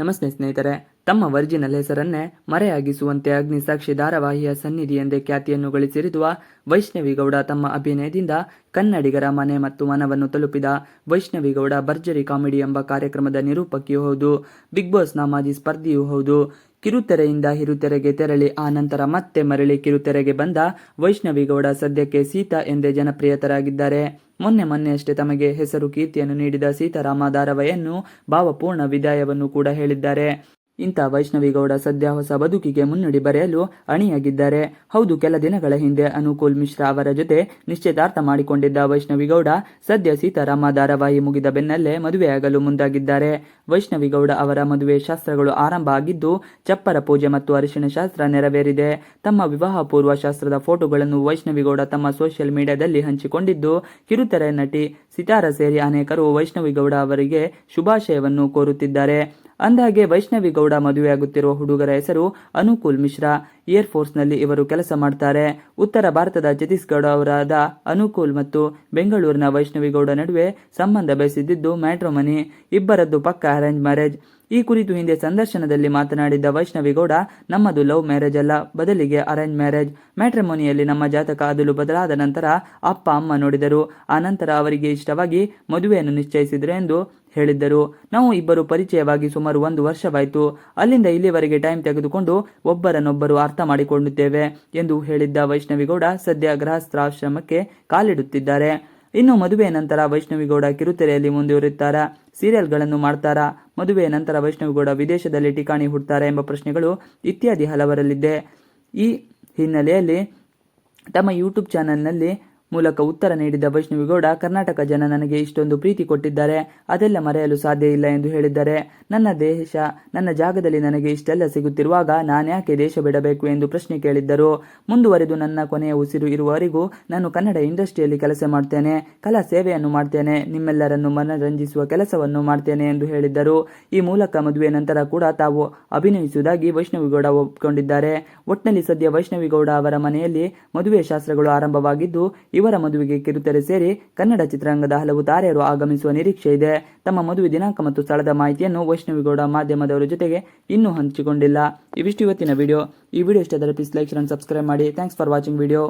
ನಮಸ್ತೆ ಸ್ನೇಹಿತರೆ, ತಮ್ಮ ವರ್ಜಿನಲ್ ಹೆಸರನ್ನೇ ಮರೆಯಾಗಿಸುವಂತೆ ಅಗ್ನಿ ಸಾಕ್ಷಿ ಧಾರಾವಾಹಿಯ ಸನ್ನಿಧಿ ಎಂದೇ ಖ್ಯಾತಿಯನ್ನು ಗಳಿಸಿರುವ ವೈಷ್ಣವಿಗೌಡ ತಮ್ಮ ಅಭಿನಯದಿಂದ ಕನ್ನಡಿಗರ ಮನೆ ಮತ್ತು ಮನವನ್ನು ತಲುಪಿದ ವೈಷ್ಣವಿಗೌಡ ಭರ್ಜರಿ ಕಾಮಿಡಿ ಎಂಬ ಕಾರ್ಯಕ್ರಮದ ನಿರೂಪಕಿಯೂ ಹೌದು, ಬಿಗ್ ಬಾಸ್ನ ಮಾಜಿ ಸ್ಪರ್ಧಿಯೂ ಹೌದು. ಕಿರುತೆರೆಯಿಂದ ಹಿರುತೆರೆಗೆ ತೆರಳಿ, ಆ ನಂತರ ಮತ್ತೆ ಮರಳಿ ಕಿರುತೆರೆಗೆ ಬಂದ ವೈಷ್ಣವಿಗೌಡ ಸದ್ಯಕ್ಕೆ ಸೀತಾ ಎಂದೇ ಜನಪ್ರಿಯತರಾಗಿದ್ದಾರೆ. ಮೊನ್ನೆ ಮೊನ್ನೆಯಷ್ಟೇ ತಮಗೆ ಹೆಸರು ಕೀರ್ತಿಯನ್ನು ನೀಡಿದ ಸೀತಾರಾಮ ಧಾರಾವಾಹಿಯನ್ನು ಭಾವಪೂರ್ಣ ವಿದಾಯವನ್ನು ಕೂಡ ಹೇಳಿದ್ದಾರೆ. ಇಂಥ ವೈಷ್ಣವಿಗೌಡ ಸದ್ಯ ಹೊಸ ಬದುಕಿಗೆ ಮುನ್ನುಡಿ ಬರೆಯಲು ಅಣಿಯಾಗಿದ್ದಾರೆ. ಹೌದು, ಕೆಲ ದಿನಗಳ ಹಿಂದೆ ಅನುಕೂಲ್ ಮಿಶ್ರಾ ಅವರ ಜೊತೆ ನಿಶ್ಚಿತಾರ್ಥ ಮಾಡಿಕೊಂಡಿದ್ದ ವೈಷ್ಣವಿಗೌಡ ಸದ್ಯ ಸೀತಾರಾಮ ಧಾರಾವಾಹಿ ಮುಗಿದ ಬೆನ್ನಲ್ಲೇ ಮದುವೆಯಾಗಲು ಮುಂದಾಗಿದ್ದಾರೆ. ವೈಷ್ಣವಿಗೌಡ ಅವರ ಮದುವೆ ಶಾಸ್ತ್ರಗಳು ಆರಂಭ ಆಗಿದ್ದು, ಚಪ್ಪರ ಪೂಜೆ ಮತ್ತು ಅರಿಶಿಣ ಶಾಸ್ತ್ರ ನೆರವೇರಿದೆ. ತಮ್ಮ ವಿವಾಹ ಪೂರ್ವ ಶಾಸ್ತ್ರದ ಫೋಟೋಗಳನ್ನು ವೈಷ್ಣವಿಗೌಡ ತಮ್ಮ ಸೋಷಿಯಲ್ ಮೀಡಿಯಾದಲ್ಲಿ ಹಂಚಿಕೊಂಡಿದ್ದು, ಕಿರುತೆರೆ ನಟಿ ಸಿತಾರ ಸೇರಿ ಅನೇಕರು ವೈಷ್ಣವಿಗೌಡ ಅವರಿಗೆ ಶುಭಾಶಯವನ್ನು ಕೋರುತ್ತಿದ್ದಾರೆ. ಅಂದಹಾಗೆ ವೈಷ್ಣವಿ ಗೌಡ ಮದುವೆಯಾಗುತ್ತಿರುವ ಹುಡುಗರ ಹೆಸರು ಅನುಕೂಲ್ ಮಿಶ್ರಾ. ಏರ್ ಫೋರ್ಸ್ನಲ್ಲಿ ಇವರು ಕೆಲಸ ಮಾಡ್ತಾರೆ. ಉತ್ತರ ಭಾರತದ ಛತ್ತೀಸ್ಗಢ ಅವರಾದ ಅನುಕೂಲ್ ಮತ್ತು ಬೆಂಗಳೂರಿನ ವೈಷ್ಣವಿ ಗೌಡ ನಡುವೆ ಸಂಬಂಧ ಬೆಳೆಸಿದ್ದು ಮ್ಯಾಟ್ರೋಮನಿ. ಇಬ್ಬರದ್ದು ಪಕ್ಕ ಅರೇಂಜ್ ಮ್ಯಾರೇಜ್. ಈ ಕುರಿತು ಹಿಂದೆ ಸಂದರ್ಶನದಲ್ಲಿ ಮಾತನಾಡಿದ್ದ ವೈಷ್ಣವಿಗೌಡ ನಮ್ಮದು ಲವ್ ಮ್ಯಾರೇಜ್ ಅಲ್ಲ, ಬದಲಿಗೆ ಅರೇಂಜ್ ಮ್ಯಾರೇಜ್. ಮ್ಯಾಟ್ರಿಮೋನಿಯಲ್ಲಿ ನಮ್ಮ ಜಾತಕ ಅದಲು ಬದಲಾದ ನಂತರ ಅಪ್ಪ, ಅಮ್ಮ ನೋಡಿದರು. ಆ ನಂತರ ಅವರಿಗೆ ಇಷ್ಟವಾಗಿ ಮದುವೆಯನ್ನು ನಿಶ್ಚಯಿಸಿದರು ಎಂದು ಹೇಳಿದ್ದರು. ನಾವು ಇಬ್ಬರು ಪರಿಚಯವಾಗಿ ಸುಮಾರು ಒಂದು ವರ್ಷವಾಯಿತು. ಅಲ್ಲಿಂದ ಇಲ್ಲಿವರೆಗೆ ಟೈಮ್ ತೆಗೆದುಕೊಂಡು ಒಬ್ಬರನ್ನೊಬ್ಬರು ಅರ್ಥ ಮಾಡಿಕೊಳ್ಳುತ್ತೇವೆ ಎಂದು ಹೇಳಿದ್ದ ವೈಷ್ಣವಿಗೌಡ ಸದ್ಯ ಗೃಹಸ್ಥಾಶ್ರಮಕ್ಕೆ ಕಾಲಿಡುತ್ತಿದ್ದಾರೆ. ಇನ್ನು ಮದುವೆಯ ನಂತರ ವೈಷ್ಣವಿಗೌಡ ಕಿರುತೆರೆಯಲ್ಲಿ ಮುಂದುವರಿಯುತ್ತಾರಾ? ಸೀರಿಯಲ್ಗಳನ್ನು ಮಾಡ್ತಾರಾ? ಮದುವೆಯ ನಂತರ ವೈಷ್ಣವಿಗೌಡ ವಿದೇಶದಲ್ಲಿ ಠಿಕಾಣಿ ಹುಡ್ತಾರಾ ಎಂಬ ಪ್ರಶ್ನೆಗಳು ಇತ್ಯಾದಿ ಹಲವರಲ್ಲಿದೆ. ಈ ಹಿನ್ನೆಲೆಯಲ್ಲಿ ತಮ್ಮ ಯೂಟ್ಯೂಬ್ ಚಾನೆಲ್ನಲ್ಲಿ ಮೂಲಕ ಉತ್ತರ ನೀಡಿದ ವೈಷ್ಣವಿಗೌಡ ಕರ್ನಾಟಕ ಜನ ನನಗೆ ಇಷ್ಟೊಂದು ಪ್ರೀತಿ ಕೊಟ್ಟಿದ್ದಾರೆ. ಅದೆಲ್ಲ ಮರೆಯಲು ಸಾಧ್ಯ ಇಲ್ಲ ಎಂದು ಹೇಳಿದ್ದಾರೆ. ನನ್ನ ದೇಶ, ನನ್ನ ಜಾಗದಲ್ಲಿ ನನಗೆ ಇಷ್ಟೆಲ್ಲ ಸಿಗುತ್ತಿರುವಾಗ ನಾನ್ಯಾಕೆ ದೇಶ ಬಿಡಬೇಕು ಎಂದು ಪ್ರಶ್ನೆ ಕೇಳಿದ್ದರು. ಮುಂದುವರೆದು ನನ್ನ ಕೊನೆಯ ಉಸಿರು ಇರುವವರೆಗೂ ನಾನು ಕನ್ನಡ ಇಂಡಸ್ಟ್ರಿಯಲ್ಲಿ ಕೆಲಸ ಮಾಡ್ತೇನೆ. ಕಲಾ ಸೇವೆಯನ್ನು ಮಾಡ್ತೇನೆ. ನಿಮ್ಮೆಲ್ಲರನ್ನು ಮನರಂಜಿಸುವ ಕೆಲಸವನ್ನು ಮಾಡ್ತೇನೆ ಎಂದು ಹೇಳಿದ್ದರು. ಈ ಮೂಲಕ ಮದುವೆ ನಂತರ ಕೂಡ ತಾವು ಅಭಿನಯಿಸುವುದಾಗಿ ವೈಷ್ಣವಿಗೌಡ ಒಪ್ಪಿಕೊಂಡಿದ್ದಾರೆ ಒಟ್ಟಿನಲ್ಲಿ ಸದ್ಯ ವೈಷ್ಣವಿಗೌಡ ಅವರ ಮನೆಯಲ್ಲಿ ಮದುವೆ ಶಾಸ್ತ್ರಗಳು ಆರಂಭವಾಗಿದ್ದು ಇವರ ಮದುವೆಗೆ ಕಿರುತೆರೆ ಸೇರಿ ಕನ್ನಡ ಚಿತ್ರರಂಗದ ಹಲವು ತಾರೆಯರು ಆಗಮಿಸುವ ನಿರೀಕ್ಷೆ ಇದೆ. ತಮ್ಮ ಮದುವೆ ದಿನಾಂಕ ಮತ್ತು ಸ್ಥಳದ ಮಾಹಿತಿಯನ್ನು ವೈಷ್ಣವಿಗೌಡ ಮಾಧ್ಯಮದವರ ಜೊತೆಗೆ ಇನ್ನೂ ಹಂಚಿಕೊಂಡಿಲ್ಲ. ಇವಿಷ್ಟು ಇವತ್ತಿನ ವಿಡಿಯೋ. ಈ ವಿಡಿಯೋ ಇಷ್ಟದಲ್ಲಿ ಪ್ಲೀಸ್ ಲೈಕ್ ಅಂಡ್ ಸಬ್ಸ್ಕ್ರೈಬ್ ಮಾಡಿ. Thanks for watching video